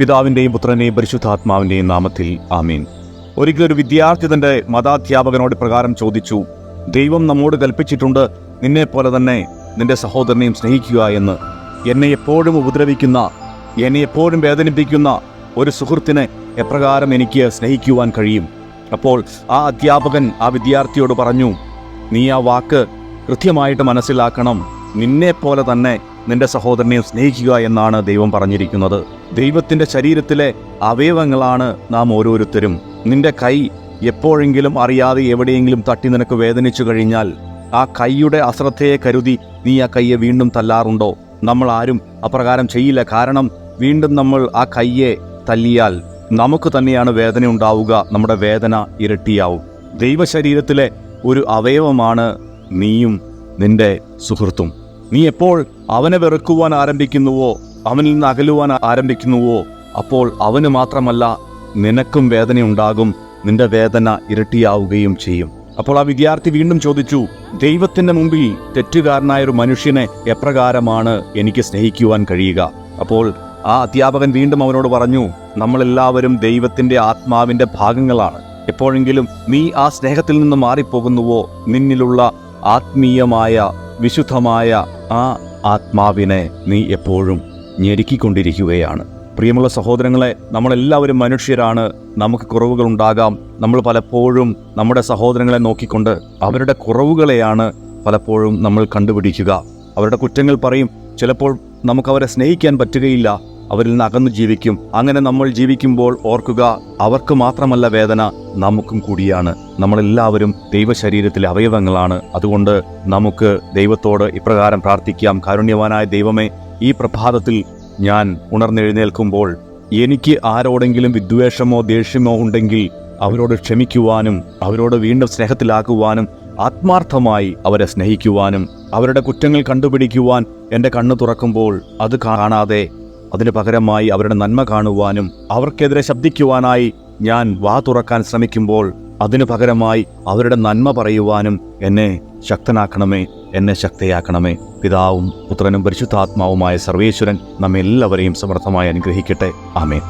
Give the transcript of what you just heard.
പിതാവിന്റെയും പുത്രന്റെയും പരിശുദ്ധാത്മാവിന്റെയും നാമത്തിൽ ആമീൻ. ഒരിക്കലൊരു വിദ്യാർത്ഥി തന്റെ മതാധ്യാപകനോട് പ്രകാരം ചോദിച്ചു ദൈവം നമ്മോട് കൽപ്പിച്ചിട്ടുണ്ട് നിന്നെ പോലെ തന്നെ നിന്റെ സഹോദരനെയും സ്നേഹിക്കുക എന്ന്. എന്നെ എപ്പോഴും ഉപദ്രവിക്കുന്ന എന്നെ എപ്പോഴും വേദനിപ്പിക്കുന്ന ഒരു സുഹൃത്തിനെ എപ്രകാരം എനിക്ക് സ്നേഹിക്കുവാൻ കഴിയും? അപ്പോൾ ആ അധ്യാപകൻ ആ വിദ്യാർത്ഥിയോട് പറഞ്ഞു നീ ആ വാക്ക് കൃത്യമായിട്ട് മനസ്സിലാക്കണം. നിന്നെ പോലെ തന്നെ നിന്റെ സഹോദരനെയും സ്നേഹിക്കുക എന്നാണ് ദൈവം പറഞ്ഞിരിക്കുന്നത്. ദൈവത്തിന്റെ ശരീരത്തിലെ അവയവങ്ങളാണ് നാം ഓരോരുത്തരും. നിന്റെ കൈ എപ്പോഴെങ്കിലും അറിയാതെ എവിടെയെങ്കിലും തട്ടി നിനക്ക് വേദനിച്ചു കഴിഞ്ഞാൽ ആ കൈയുടെ അശ്രദ്ധയെ കരുതി നീ ആ കയ്യെ വീണ്ടും തല്ലാറുണ്ടോ? നമ്മൾ ആരും അപ്രകാരം ചെയ്യില്ല. കാരണം വീണ്ടും നമ്മൾ ആ കയ്യെ തല്ലിയാൽ നമുക്ക് തന്നെയാണ് വേദന ഉണ്ടാവുക. നമ്മുടെ വേദന ഇരട്ടിയാവും. ദൈവശരീരത്തിലെ ഒരു അവയവമാണ് നീയും നിന്റെ സുഹൃത്തും. നീ എപ്പോൾ അവനെ വെറുക്കുവാൻ ആരംഭിക്കുന്നുവോ അവനിൽ നിന്ന് അകലുവാൻ ആരംഭിക്കുന്നുവോ? അപ്പോൾ അവന് മാത്രമല്ല നിനക്കും വേദനയുണ്ടാകും നിന്റെ വേദന ഇരട്ടിയാവുകയും ചെയ്യും. അപ്പോൾ ആ വിദ്യാർത്ഥി വീണ്ടും ചോദിച്ചു ദൈവത്തിന്റെ മുമ്പിൽ തെറ്റുകാരനായ ഒരു മനുഷ്യനെ എപ്രകാരമാണ് എനിക്ക് സ്നേഹിക്കുവാൻ കഴിയുക? അപ്പോൾ ആ അധ്യാപകൻ വീണ്ടും അവനോട് പറഞ്ഞു നമ്മളെല്ലാവരും ദൈവത്തിന്റെ ആത്മാവിന്റെ ഭാഗങ്ങളാണ്. എപ്പോഴെങ്കിലും നീ ആ സ്നേഹത്തിൽ നിന്ന് മാറിപ്പോകുന്നുവോ? നിന്നിലുള്ള ആത്മീയമായ വിശുദ്ധമായ ആ ആത്മാവിനെ നീ എപ്പോഴും ഞെരുക്കിക്കൊണ്ടിരിക്കുകയാണ്. പ്രിയമുള്ള സഹോദരങ്ങളെ നമ്മളെല്ലാവരും മനുഷ്യരാണ്. നമുക്ക് കുറവുകൾ ഉണ്ടാകാം നമ്മൾ പലപ്പോഴും നമ്മുടെ സഹോദരങ്ങളെ നോക്കിക്കൊണ്ട് അവരുടെ കുറവുകളെയാണ് പലപ്പോഴും നമ്മൾ കണ്ടുപിടിക്കുക. അവരുടെ കുറ്റങ്ങൾ പറയും. ചിലപ്പോൾ നമുക്കവരെ സ്നേഹിക്കാൻ പറ്റുകയില്ല. അവരിൽ നിന്ന് അകന്നു ജീവിക്കും. അങ്ങനെ നമ്മൾ ജീവിക്കുമ്പോൾ ഓർക്കുക അവർക്ക് മാത്രമല്ല വേദന നമുക്കും കൂടിയാണ്. നമ്മളെല്ലാവരും ദൈവശരീരത്തിലെ അവയവങ്ങളാണ്. അതുകൊണ്ട് നമുക്ക് ദൈവത്തോട് ഇപ്രകാരം പ്രാർത്ഥിക്കാം. കാരുണ്യവാനായ ദൈവമേ ഈ പ്രഭാതത്തിൽ ഞാൻ ഉണർന്നെഴുന്നേൽക്കുമ്പോൾ എനിക്ക് ആരോടെങ്കിലും വിദ്വേഷമോ ദേഷ്യമോ ഉണ്ടെങ്കിൽ അവരോട് ക്ഷമിക്കുവാനും അവരോട് വീണ്ടും സ്നേഹത്തിലാക്കുവാനും ആത്മാർത്ഥമായി അവരെ സ്നേഹിക്കുവാനും അവരുടെ കുറ്റങ്ങൾ കണ്ടുപിടിക്കുവാൻ എന്റെ കണ്ണു തുറക്കുമ്പോൾ അത് കാണാതെ അതിനു പകരമായി അവരുടെ നന്മ കാണുവാനും അവർക്കെതിരെ ശബ്ദിക്കുവാനായി ഞാൻ വാ തുറക്കാൻ ശ്രമിക്കുമ്പോൾ അതിനു പകരമായി അവരുടെ നന്മ പറയുവാനും എന്നെ ശക്തനാക്കണമേ. എന്നെ ശക്തിയാക്കണമേ. പിതാവും പുത്രനും പരിശുദ്ധാത്മാവുമായ സർവേശ്വരൻ നമ്മെല്ലാവരെയും സമർത്ഥമായി അനുഗ്രഹിക്കട്ടെ. ആമേൻ.